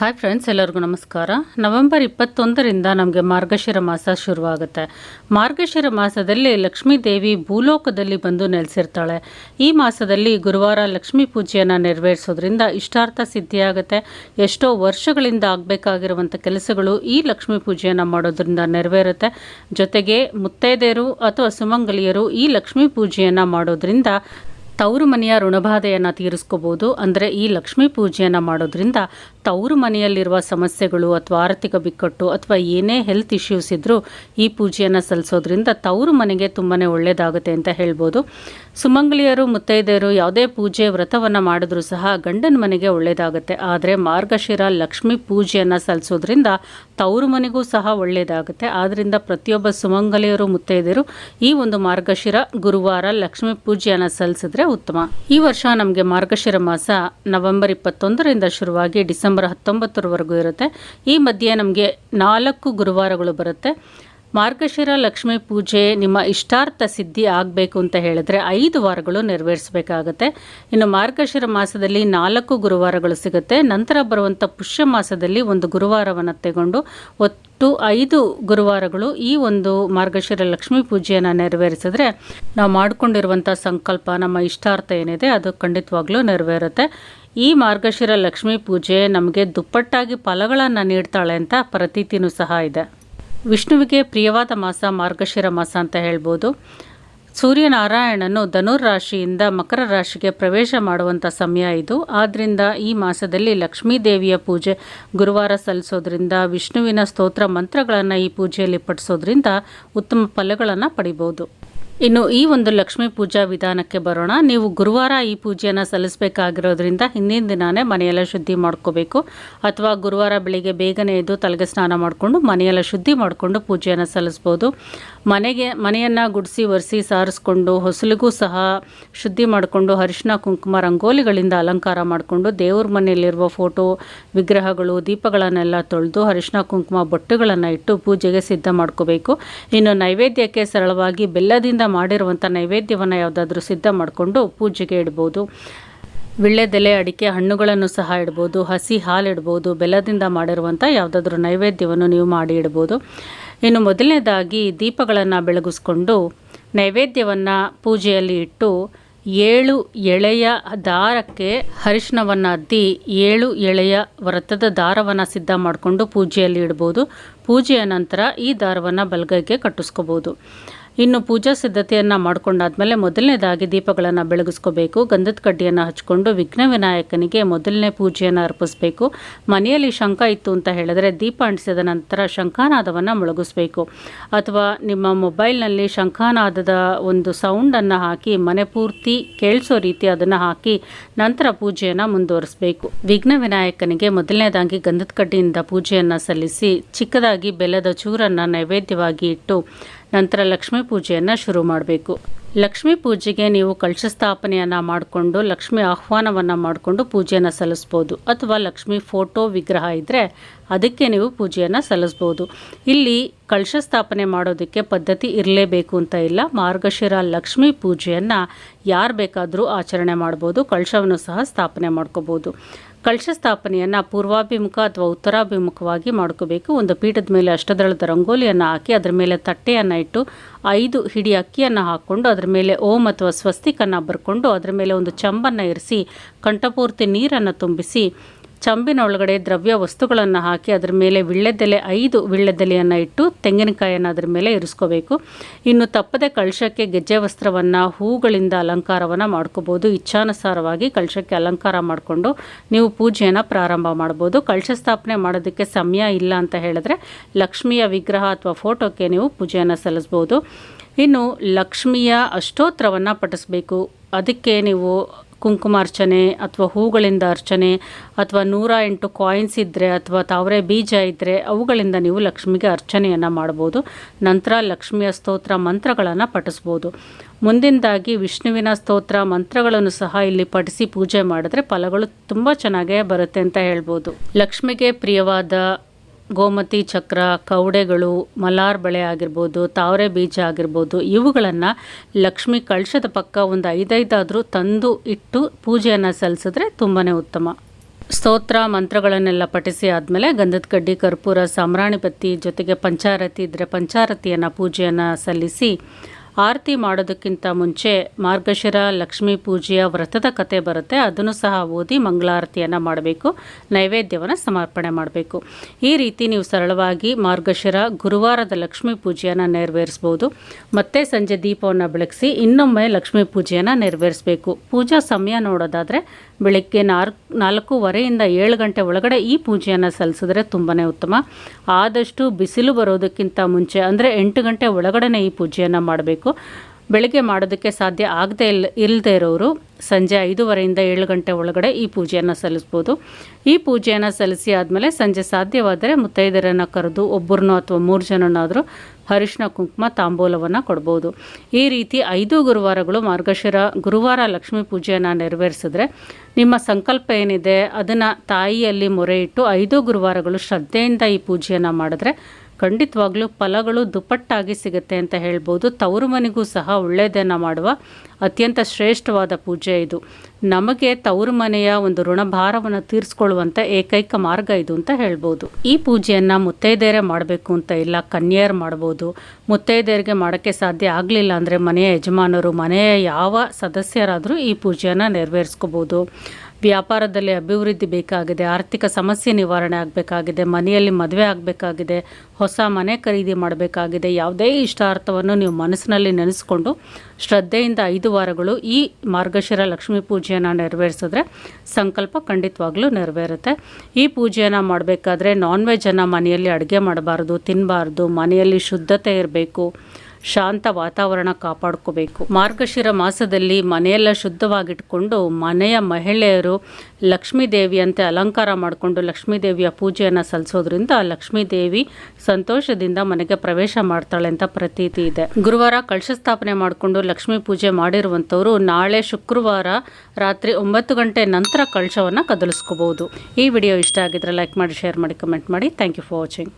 Hi friends ಎಲ್ಲರಿಗೂ ನಮಸ್ಕಾರ. November ಇಪ್ಪತ್ತೊಂದರಿಂದ ನಮಗೆ ಮಾರ್ಗಶಿರ ಮಾಸ ಶುರುವಾಗುತ್ತೆ. ಮಾರ್ಗಶಿರ ಮಾಸದಲ್ಲಿ ಲಕ್ಷ್ಮೀ ದೇವಿ ಭೂಲೋಕದಲ್ಲಿ ಬಂದು ನೆಲೆಸಿರ್ತಾಳೆ. ಈ ಮಾಸದಲ್ಲಿ ಗುರುವಾರ ಲಕ್ಷ್ಮೀ ಪೂಜೆಯನ್ನು ನೆರವೇರಿಸೋದ್ರಿಂದ ಇಷ್ಟಾರ್ಥ ಸಿದ್ಧಿಯಾಗುತ್ತೆ. ಎಷ್ಟೋ ವರ್ಷಗಳಿಂದ ಆಗಬೇಕಾಗಿರುವಂಥ ಕೆಲಸಗಳು ಈ ಲಕ್ಷ್ಮೀ ಪೂಜೆಯನ್ನು ಮಾಡೋದ್ರಿಂದ ನೆರವೇರುತ್ತೆ. ಜೊತೆಗೆ ಮುತ್ತೈದೆಯರು ಅಥವಾ ಸುಮಂಗಲಿಯರು ಈ ಲಕ್ಷ್ಮೀ ಪೂಜೆಯನ್ನು ಮಾಡೋದ್ರಿಂದ ತವರು ಮನೆಯ ಋಣಬಾಧೆಯನ್ನು ತೀರಿಸ್ಕೋಬೋದು. ಅಂದರೆ ಈ ಲಕ್ಷ್ಮೀ ಪೂಜೆಯನ್ನು ಮಾಡೋದ್ರಿಂದ ತವರು ಮನೆಯಲ್ಲಿರುವ ಸಮಸ್ಯೆಗಳು ಅಥವಾ ಆರ್ಥಿಕ ಬಿಕ್ಕಟ್ಟು ಅಥವಾ ಏನೇ ಹೆಲ್ತ್ ಇಶ್ಯೂಸ್ ಇದ್ದರೂ ಈ ಪೂಜೆಯನ್ನು ಸಲ್ಲಿಸೋದ್ರಿಂದ ತವರು ಮನೆಗೆ ತುಂಬಾ ಒಳ್ಳೆಯದಾಗುತ್ತೆ ಅಂತ ಹೇಳ್ಬೋದು. ಸುಮಂಗಲಿಯರು, ಮುತ್ತೈದೆಯರು ಯಾವುದೇ ಪೂಜೆ ವ್ರತವನ್ನು ಮಾಡಿದ್ರೂ ಸಹ ಗಂಡನ ಮನೆಗೆ ಒಳ್ಳೆಯದಾಗುತ್ತೆ ಆದರೆ ಮಾರ್ಗಶಿರ ಲಕ್ಷ್ಮಿ ಪೂಜೆಯನ್ನು ಸಲ್ಲಿಸೋದ್ರಿಂದ ತವರು ಮನೆಗೂ ಸಹ ಒಳ್ಳೆಯದಾಗುತ್ತೆ ಆದ್ದರಿಂದ ಪ್ರತಿಯೊಬ್ಬ ಸುಮಂಗಲಿಯರು, ಮುತ್ತೈದೆಯರು ಈ ಒಂದು ಮಾರ್ಗಶಿರ ಗುರುವಾರ ಲಕ್ಷ್ಮಿ ಪೂಜೆಯನ್ನು ಸಲ್ಲಿಸಿದ್ರೆ ಉತ್ತಮ. ಈ ವರ್ಷ ನಮಗೆ ಮಾರ್ಗಶಿರ ಮಾಸ ನವೆಂಬರ್ ಇಪ್ಪತ್ತೊಂದರಿಂದ ಶುರುವಾಗಿ ಡಿಸೆಂಬರ್ ಹತ್ತೊಂಬತ್ತರವರೆಗೂ ಇರುತ್ತೆ. ಈ ಮಧ್ಯೆ ನಮಗೆ ನಾಲ್ಕು ಗುರುವಾರಗಳು ಬರುತ್ತೆ. ಮಾರ್ಗಶಿರ ಲಕ್ಷ್ಮಿ ಪೂಜೆ ನಿಮ್ಮ ಇಷ್ಟಾರ್ಥ ಸಿದ್ಧಿ ಆಗಬೇಕು ಅಂತ ಹೇಳಿದ್ರೆ ಐದು ವಾರಗಳು ನೆರವೇರಿಸಬೇಕಾಗತ್ತೆ. ಇನ್ನು ಮಾರ್ಗಶಿರ ಮಾಸದಲ್ಲಿ ನಾಲ್ಕು ಗುರುವಾರಗಳು ಸಿಗುತ್ತೆ. ನಂತರ ಬರುವಂಥ ಪುಷ್ಯ ಮಾಸದಲ್ಲಿ ಒಂದು ಗುರುವಾರವನ್ನು ತಗೊಂಡು ಒಟ್ಟು ಐದು ಗುರುವಾರಗಳು ಈ ಒಂದು ಮಾರ್ಗಶಿರ ಲಕ್ಷ್ಮೀ ಪೂಜೆಯನ್ನು ನೆರವೇರಿಸಿದ್ರೆ ನಾವು ಮಾಡಿಕೊಂಡಿರುವಂಥ ಸಂಕಲ್ಪ, ನಮ್ಮ ಇಷ್ಟಾರ್ಥ ಏನಿದೆ ಅದು ಖಂಡಿತವಾಗ್ಲೂ ನೆರವೇರುತ್ತೆ. ಈ ಮಾರ್ಗಶಿರ ಲಕ್ಷ್ಮೀ ಪೂಜೆ ನಮಗೆ ದುಪ್ಪಟ್ಟಾಗಿ ಫಲಗಳನ್ನು ನೀಡ್ತಾಳೆ ಅಂತ ಪ್ರತೀತಿನೂ ಸಹ ಇದೆ. ವಿಷ್ಣುವಿಗೆ ಪ್ರಿಯವಾದ ಮಾಸ ಮಾರ್ಗಶಿರ ಮಾಸ ಅಂತ ಹೇಳ್ಬೋದು. ಸೂರ್ಯನಾರಾಯಣನು ಧನುರ್ ರಾಶಿಯಿಂದ ಮಕರ ರಾಶಿಗೆ ಪ್ರವೇಶ ಮಾಡುವಂಥ ಸಮಯ ಇದು. ಆದ್ದರಿಂದ ಈ ಮಾಸದಲ್ಲಿ ಲಕ್ಷ್ಮೀ ದೇವಿಯ ಪೂಜೆ ಗುರುವಾರ ಸಲ್ಲಿಸೋದ್ರಿಂದ, ವಿಷ್ಣುವಿನ ಸ್ತೋತ್ರ ಮಂತ್ರಗಳನ್ನು ಈ ಪೂಜೆಯಲ್ಲಿ ಪಡಿಸೋದ್ರಿಂದ ಉತ್ತಮ ಫಲಗಳನ್ನು ಪಡಿಬೋದು. ಇನ್ನು ಈ ಒಂದು ಲಕ್ಷ್ಮೀ ಪೂಜಾ ವಿಧಾನಕ್ಕೆ ಬರೋಣ. ನೀವು ಗುರುವಾರ ಈ ಪೂಜೆಯನ್ನು ಸಲ್ಲಿಸಬೇಕಾಗಿರೋದ್ರಿಂದ ಹಿಂದಿನ ದಿನವೇ ಮನೆಯೆಲ್ಲ ಶುದ್ಧಿ ಮಾಡ್ಕೋಬೇಕು. ಅಥವಾ ಗುರುವಾರ ಬೆಳಿಗ್ಗೆ ಬೇಗನೆ ಎದ್ದು ತಲೆಗೆ ಸ್ನಾನ ಮಾಡಿಕೊಂಡು ಮನೆಯೆಲ್ಲ ಶುದ್ಧಿ ಮಾಡಿಕೊಂಡು ಪೂಜೆಯನ್ನು ಸಲ್ಲಿಸ್ಬೋದು. ಮನೆಗೆ, ಮನೆಯನ್ನು ಗುಡಿಸಿ, ಒರೆಸಿ, ಸಾರಿಸ್ಕೊಂಡು ಹೊಸಲಿಗೂ ಸಹ ಶುದ್ಧಿ ಮಾಡಿಕೊಂಡು ಅರಿಶಿನ, ಕುಂಕುಮ, ರಂಗೋಲಿಗಳಿಂದ ಅಲಂಕಾರ ಮಾಡಿಕೊಂಡು ದೇವ್ರ ಮನೆಯಲ್ಲಿರುವ ಫೋಟೋ, ವಿಗ್ರಹಗಳು, ದೀಪಗಳನ್ನೆಲ್ಲ ತೊಳೆದು ಅರಿಶಿನ, ಕುಂಕುಮ, ಬೊಟ್ಟುಗಳನ್ನು ಇಟ್ಟು ಪೂಜೆಗೆ ಸಿದ್ಧ ಮಾಡ್ಕೋಬೇಕು. ಇನ್ನು ನೈವೇದ್ಯಕ್ಕೆ ಸರಳವಾಗಿ ಬೆಲ್ಲದಿಂದ ಮಾಡಿರುವಂಥ ನೈವೇದ್ಯವನ್ನು ಯಾವುದಾದ್ರೂ ಸಿದ್ಧ ಮಾಡಿಕೊಂಡು ಪೂಜೆಗೆ ಇಡ್ಬೋದು. ವಿಳ್ಳೆದೆಲೆ, ಅಡಿಕೆ ಹಣ್ಣುಗಳನ್ನು ಸಹ ಇಡ್ಬೋದು, ಹಸಿ ಹಾಲು ಇಡ್ಬೋದು, ಬೆಲ್ಲದಿಂದ ಮಾಡಿರುವಂಥ ಯಾವುದಾದ್ರೂ ನೈವೇದ್ಯವನ್ನು ನೀವು ಮಾಡಿ ಇಡ್ಬೋದು. ಇನ್ನು ಮೊದಲನೇದಾಗಿ ದೀಪಗಳನ್ನು ಬೆಳಗಿಸ್ಕೊಂಡು ನೈವೇದ್ಯವನ್ನು ಪೂಜೆಯಲ್ಲಿ ಇಟ್ಟು ಏಳು ಎಳೆಯ ದಾರಕ್ಕೆ ಅರಿಶಿನವನ್ನು ಅದ್ದಿ ಏಳು ಎಳೆಯ ವ್ರತದ ದಾರವನ್ನು ಸಿದ್ಧ ಮಾಡಿಕೊಂಡು ಪೂಜೆಯಲ್ಲಿ ಇಡ್ಬೋದು. ಪೂಜೆಯ ನಂತರ ಈ ದಾರವನ್ನು ಬಲಗೈಗೆ ಕಟ್ಟಿಸ್ಕೋಬೋದು. ಇನ್ನು ಪೂಜಾ ಸಿದ್ಧತೆಯನ್ನು ಮಾಡ್ಕೊಂಡಾದ್ಮೇಲೆ ಮೊದಲನೇದಾಗಿ ದೀಪಗಳನ್ನು ಬೆಳಗಿಸ್ಕೋಬೇಕು, ಗಂಧದ ಕಡ್ಡಿಯನ್ನು ಹಚ್ಕೊಂಡು ವಿಘ್ನ ವಿನಾಯಕನಿಗೆ ಮೊದಲನೇ ಪೂಜೆಯನ್ನು ಅರ್ಪಿಸಬೇಕು. ಮನೆಯಲ್ಲಿ ಶಂಖ ಇತ್ತು ಅಂತ ಹೇಳಿದ್ರೆ ದೀಪ ಅಂಟಿಸಿದ ನಂತರ ಶಂಖಾನಾದವನ್ನು ಮೊಳಗಿಸ್ಬೇಕು. ಅಥವಾ ನಿಮ್ಮ ಮೊಬೈಲ್ನಲ್ಲಿ ಶಂಖಾನಾದದ ಒಂದು ಸೌಂಡನ್ನು ಹಾಕಿ, ಮನೆ ಪೂರ್ತಿ ಕೇಳಿಸೋ ರೀತಿ ಅದನ್ನು ಹಾಕಿ ನಂತರ ಪೂಜೆಯನ್ನು ಮುಂದುವರಿಸಬೇಕು. ವಿಘ್ನ ವಿನಾಯಕನಿಗೆ ಮೊದಲನೇದಾಗಿ ಗಂಧದ ಕಡ್ಡಿಯಿಂದ ಪೂಜೆಯನ್ನು ಸಲ್ಲಿಸಿ, ಚಿಕ್ಕದಾಗಿ ಬೆಲ್ಲದ ಚೂರನ್ನು ನೈವೇದ್ಯವಾಗಿ ಇಟ್ಟು ನಂತರ ಲಕ್ಷ್ಮೀ ಪೂಜೆಯನ್ನು ಶುರು ಮಾಡಬೇಕು. ಲಕ್ಷ್ಮೀ ಪೂಜೆಗೆ ನೀವು ಕಳಶ ಸ್ಥಾಪನೆಯನ್ನು ಮಾಡಿಕೊಂಡು, ಲಕ್ಷ್ಮಿ ಆಹ್ವಾನವನ್ನು ಮಾಡಿಕೊಂಡು ಪೂಜೆಯನ್ನು ಸಲ್ಲಿಸ್ಬೋದು. ಅಥವಾ ಲಕ್ಷ್ಮಿ ಫೋಟೋ ವಿಗ್ರಹ ಇದ್ದರೆ ಅದಕ್ಕೆ ನೀವು ಪೂಜೆಯನ್ನು ಸಲ್ಲಿಸ್ಬೋದು. ಇಲ್ಲಿ ಕಳಶ ಸ್ಥಾಪನೆ ಮಾಡೋದಕ್ಕೆ ಪದ್ಧತಿ ಇರಲೇಬೇಕು ಅಂತ ಇಲ್ಲ. ಮಾರ್ಗಶಿರ ಲಕ್ಷ್ಮೀ ಪೂಜೆಯನ್ನು ಯಾರು ಬೇಕಾದರೂ ಆಚರಣೆ ಮಾಡ್ಬೋದು ಕಳಶವನ್ನು ಸಹ ಸ್ಥಾಪನೆ ಮಾಡ್ಕೋಬೋದು. ಕಳಶ ಸ್ಥಾಪನೆಯನ್ನು ಪೂರ್ವಾಭಿಮುಖ ಅಥವಾ ಉತ್ತರಾಭಿಮುಖವಾಗಿ ಮಾಡ್ಕೋಬೇಕು. ಒಂದು ಪೀಠದ ಮೇಲೆ ಅಷ್ಟದಳದ ರಂಗೋಲಿಯನ್ನು ಹಾಕಿ, ಅದರ ಮೇಲೆ ತಟ್ಟೆಯನ್ನು ಇಟ್ಟು, ಐದು ಹಿಡಿ ಅಕ್ಕಿಯನ್ನು ಹಾಕ್ಕೊಂಡು ಅದರ ಮೇಲೆ ಓಂ ಅಥವಾ ಸ್ವಸ್ತಿಕನ್ನು ಬರ್ಕೊಂಡು, ಅದರ ಮೇಲೆ ಒಂದು ಚಂಬನ್ನು ಇರಿಸಿ, ಕಂಠಪೂರ್ತಿ ನೀರನ್ನು ತುಂಬಿಸಿ ಚಂಬಿನ ಒಳಗಡೆ ದ್ರವ್ಯ ವಸ್ತುಗಳನ್ನು ಹಾಕಿ ಅದರ ಮೇಲೆ ವಿಳ್ಳೆದೆಲೆ, ಐದು ವಿಳ್ಳೆದೆಲೆಯನ್ನು ಇಟ್ಟು ತೆಂಗಿನಕಾಯಿಯನ್ನು ಅದರ ಮೇಲೆ ಇರಿಸ್ಕೋಬೇಕು. ಇನ್ನು ತಪ್ಪದೆ ಕಳಶಕ್ಕೆ ಗೆಜ್ಜೆ ವಸ್ತ್ರವನ್ನು, ಹೂಗಳಿಂದ ಅಲಂಕಾರವನ್ನು ಮಾಡ್ಕೋಬೋದು. ಇಚ್ಛಾನುಸಾರವಾಗಿ ಕಳಶಕ್ಕೆ ಅಲಂಕಾರ ಮಾಡಿಕೊಂಡು ನೀವು ಪೂಜೆಯನ್ನು ಪ್ರಾರಂಭ ಮಾಡ್ಬೋದು. ಕಳಶ ಸ್ಥಾಪನೆ ಮಾಡೋದಕ್ಕೆ ಸಮಯ ಇಲ್ಲ ಅಂತ ಹೇಳಿದ್ರೆ ಲಕ್ಷ್ಮಿಯ ವಿಗ್ರಹ ಅಥವಾ ಫೋಟೋಕ್ಕೆ ನೀವು ಪೂಜೆಯನ್ನು ಸಲ್ಲಿಸ್ಬೋದು. ಇನ್ನು ಲಕ್ಷ್ಮಿಯ ಅಷ್ಟೋತ್ರವನ್ನು ಪಠಿಸ್ಬೇಕು. ಅದಕ್ಕೆ ನೀವು ಕುಂಕುಮಾರ್ಚನೆ ಅಥವಾ ಹೂಗಳಿಂದ ಅರ್ಚನೆ ಅಥವಾ ನೂರ ಎಂಟು ಕಾಯಿನ್ಸ್ ಇದ್ದರೆ ಅಥವಾ ತಾವರೆ ಬೀಜ ಇದ್ದರೆ ಅವುಗಳಿಂದ ನೀವು ಲಕ್ಷ್ಮಿಗೆ ಅರ್ಚನೆಯನ್ನು ಮಾಡ್ಬೋದು. ನಂತರ ಲಕ್ಷ್ಮಿಯ ಸ್ತೋತ್ರ ಮಂತ್ರಗಳನ್ನು ಪಠಿಸ್ಬೋದು. ಮುಂದಿನದಾಗಿ ವಿಷ್ಣುವಿನ ಸ್ತೋತ್ರ ಮಂತ್ರಗಳನ್ನು ಸಹ ಇಲ್ಲಿ ಪಠಿಸಿ ಪೂಜೆ ಮಾಡಿದ್ರೆ ಫಲಗಳು ತುಂಬ ಚೆನ್ನಾಗೇ ಬರುತ್ತೆ ಅಂತ ಹೇಳ್ಬೋದು. ಲಕ್ಷ್ಮಿಗೆ ಪ್ರಿಯವಾದ ಗೋಮತಿ ಚಕ್ರ, ಕೌಡೆಗಳು, ಮಲಾರ್ ಬಳೆ ಆಗಿರ್ಬೋದು, ತಾವರೆ ಬೀಜ ಆಗಿರ್ಬೋದು, ಇವುಗಳನ್ನು ಲಕ್ಷ್ಮಿ ಕಳಶದ ಪಕ್ಕ ಒಂದು ಐದೈದಾದರೂ ತಂದು ಇಟ್ಟು ಪೂಜೆಯನ್ನು ಸಲ್ಲಿಸಿದ್ರೆ ತುಂಬಾ ಉತ್ತಮ. ಸ್ತೋತ್ರ, ಮಂತ್ರಗಳನ್ನೆಲ್ಲ ಪಠಿಸಿ ಆದಮೇಲೆ ಗಂಧದ ಕಡ್ಡಿ, ಕರ್ಪೂರ ಸಾಮ್ರಾಣಿ ಬತ್ತಿ ಜೊತೆಗೆ ಪಂಚಾರತಿ ಇದ್ದರೆ ಪಂಚಾರತಿಯನ್ನು ಪೂಜೆಯನ್ನು ಸಲ್ಲಿಸಿ ಆರತಿ ಮಾಡೋದಕ್ಕಿಂತ ಮುಂಚೆ ಮಾರ್ಗಶಿರ, ಲಕ್ಷ್ಮೀ ಪೂಜೆಯ ವ್ರತದ ಕತೆ ಬರುತ್ತೆ. ಅದನ್ನು ಸಹ ಓದಿ ಮಂಗಳಾರತಿಯನ್ನು ಮಾಡಬೇಕು. ನೈವೇದ್ಯವನ್ನು ಸಮರ್ಪಣೆ ಮಾಡಬೇಕು. ಈ ರೀತಿ ನೀವು ಸರಳವಾಗಿ ಮಾರ್ಗಶಿರ, ಗುರುವಾರದ ಲಕ್ಷ್ಮೀ ಪೂಜೆಯನ್ನು ನೆರವೇರಿಸ್ಬೋದು. ಮತ್ತೆ ಸಂಜೆ ದೀಪವನ್ನು ಬೆಳಗಿಸಿ ಇನ್ನೊಮ್ಮೆ ಲಕ್ಷ್ಮೀ ಪೂಜೆಯನ್ನು ನೆರವೇರಿಸಬೇಕು. ಪೂಜಾ ಸಮಯ ನೋಡೋದಾದರೆ ಬೆಳಗ್ಗೆ ನಾಲ್ಕು ನಾಲ್ಕೂವರೆಯಿಂದ ಏಳು ಗಂಟೆ ಒಳಗಡೆ ಈ ಪೂಜೆಯನ್ನು ಸಲ್ಲಿಸಿದ್ರೆ ತುಂಬಾ ಉತ್ತಮ. ಆದಷ್ಟು ಬಿಸಿಲು ಬರೋದಕ್ಕಿಂತ ಮುಂಚೆ, ಅಂದರೆ ಎಂಟು ಗಂಟೆ ಒಳಗಡೆ ಈ ಪೂಜೆಯನ್ನು ಮಾಡಬೇಕು. ಬೆಳಗ್ಗೆ ಮಾಡೋದಕ್ಕೆ ಸಾಧ್ಯ ಆಗದೆ ಇಲ್ಲ ಇಲ್ಲದೆ ಇರೋರು ಸಂಜೆ ಐದೂವರೆಯಿಂದ ಏಳು ಗಂಟೆ ಒಳಗಡೆ ಈ ಪೂಜೆಯನ್ನು ಸಲ್ಲಿಸ್ಬೋದು. ಈ ಪೂಜೆಯನ್ನು ಸಲ್ಲಿಸಿ ಆದಮೇಲೆ ಸಂಜೆ ಸಾಧ್ಯವಾದರೆ ಮುತ್ತೈದರನ್ನು ಕರೆದು ಒಬ್ಬರನ್ನೋ ಅಥವಾ ಮೂರು ಜನನಾದರೂ ಅರಿಶಿನ ಕುಂಕುಮ, ತಾಂಬೂಲವನ್ನು ಕೊಡ್ಬೋದು. ಈ ರೀತಿ ಐದು ಗುರುವಾರಗಳು ಮಾರ್ಗಶಿರ, ಗುರುವಾರ ಲಕ್ಷ್ಮೀ ಪೂಜೆಯನ್ನು ನೆರವೇರಿಸಿದ್ರೆ ನಿಮ್ಮ ಸಂಕಲ್ಪ ಏನಿದೆ ಅದನ್ನು ತಾಯಿಯಲ್ಲಿ ಮೊರೆ ಇಟ್ಟು ಐದು ಗುರುವಾರಗಳು ಶ್ರದ್ಧೆಯಿಂದ ಈ ಪೂಜೆಯನ್ನು ಮಾಡಿದ್ರೆ ಖಂಡಿತವಾಗ್ಲೂ ಫಲಗಳು ದುಪ್ಪಟ್ಟಾಗಿ ಸಿಗುತ್ತೆ ಅಂತ ಹೇಳ್ಬೋದು. ತವರು ಮನೆಗೂ ಸಹ ಒಳ್ಳೆಯದನ್ನು ಮಾಡುವ ಅತ್ಯಂತ ಶ್ರೇಷ್ಠವಾದ ಪೂಜೆ ಇದು. ನಮಗೆ ತವರು ಮನೆಯ ಒಂದು ಋಣಭಾರವನ್ನು ತೀರಿಸ್ಕೊಳ್ಳುವಂಥ ಏಕೈಕ ಮಾರ್ಗ ಇದು ಅಂತ ಹೇಳ್ಬೋದು. ಈ ಪೂಜೆಯನ್ನು ಮುತ್ತೈದೆಯರೇ ಮಾಡಬೇಕು ಅಂತ ಇಲ್ಲ, ಕನ್ಯೆಯರು ಮಾಡ್ಬೋದು. ಮುತ್ತೈದೆಯರಿಗೆ ಮಾಡೋಕ್ಕೆ ಸಾಧ್ಯ ಆಗಲಿಲ್ಲ ಅಂದರೆ ಮನೆಯ ಯಜಮಾನರು, ಮನೆಯ ಯಾವ ಸದಸ್ಯರಾದರೂ ಈ ಪೂಜೆಯನ್ನು ನೆರವೇರಿಸ್ಕೋಬೋದು. ವ್ಯಾಪಾರದಲ್ಲಿ ಅಭಿವೃದ್ಧಿ ಬೇಕಾಗಿದೆ, ಆರ್ಥಿಕ ಸಮಸ್ಯೆ ನಿವಾರಣೆ ಆಗಬೇಕಾಗಿದೆ, ಮನೆಯಲ್ಲಿ ಮದುವೆ ಆಗಬೇಕಾಗಿದೆ, ಹೊಸ ಮನೆ ಖರೀದಿ ಮಾಡಬೇಕಾಗಿದೆ, ಯಾವುದೇ ಇಷ್ಟಾರ್ಥವನ್ನು ನೀವು ಮನಸ್ಸಿನಲ್ಲಿ ನೆನೆಸ್ಕೊಂಡು ಶ್ರದ್ಧೆಯಿಂದ ಐದು ವಾರಗಳು ಈ ಮಾರ್ಗಶಿರ ಲಕ್ಷ್ಮೀ ಪೂಜೆಯನ್ನು ನೆರವೇರಿಸಿದ್ರೆ ಸಂಕಲ್ಪ ಖಂಡಿತವಾಗ್ಲೂ ನೆರವೇರುತ್ತೆ. ಈ ಪೂಜೆಯನ್ನು ಮಾಡಬೇಕಾದ್ರೆ ನಾನ್ ವೆಜ್ಜನ್ನು ಮನೆಯಲ್ಲಿ ಅಡುಗೆ ಮಾಡಬಾರ್ದು ತಿನ್ನಬಾರ್ದು ಮನೆಯಲ್ಲಿ ಶುದ್ಧತೆ ಇರಬೇಕು. ಶಾಂತ ವಾತಾವರಣ ಕಾಪಾಡ್ಕೋಬೇಕು. ಮಾರ್ಗಶಿರ ಮಾಸದಲ್ಲಿ ಮನೆಯೆಲ್ಲ ಶುದ್ಧವಾಗಿಟ್ಕೊಂಡು ಮನೆಯ ಮಹಿಳೆಯರು ಲಕ್ಷ್ಮೀ ಅಲಂಕಾರ ಮಾಡಿಕೊಂಡು ಲಕ್ಷ್ಮೀ ದೇವಿಯ ಪೂಜೆಯನ್ನು ಸಲ್ಲಿಸೋದ್ರಿಂದ ಲಕ್ಷ್ಮೀ ದೇವಿ ಸಂತೋಷದಿಂದ ಮನೆಗೆ ಪ್ರವೇಶ ಮಾಡ್ತಾಳೆ ಅಂತ ಪ್ರತೀತಿ ಇದೆ. ಗುರುವಾರ ಕಳಶ ಸ್ಥಾಪನೆ ಮಾಡಿಕೊಂಡು ಲಕ್ಷ್ಮೀ ಪೂಜೆ ಮಾಡಿರುವಂಥವರು ನಾಳೆ ಶುಕ್ರವಾರ ರಾತ್ರಿ ಒಂಬತ್ತು ಗಂಟೆ ನಂತರ ಕಳಶವನ್ನು ಕದಲಿಸ್ಕೋಬಹುದು. ಈ ವಿಡಿಯೋ ಇಷ್ಟ ಆಗಿದ್ರೆ ಲೈಕ್ ಮಾಡಿ, ಶೇರ್ ಮಾಡಿ, ಕಮೆಂಟ್ ಮಾಡಿ. Thank you for watching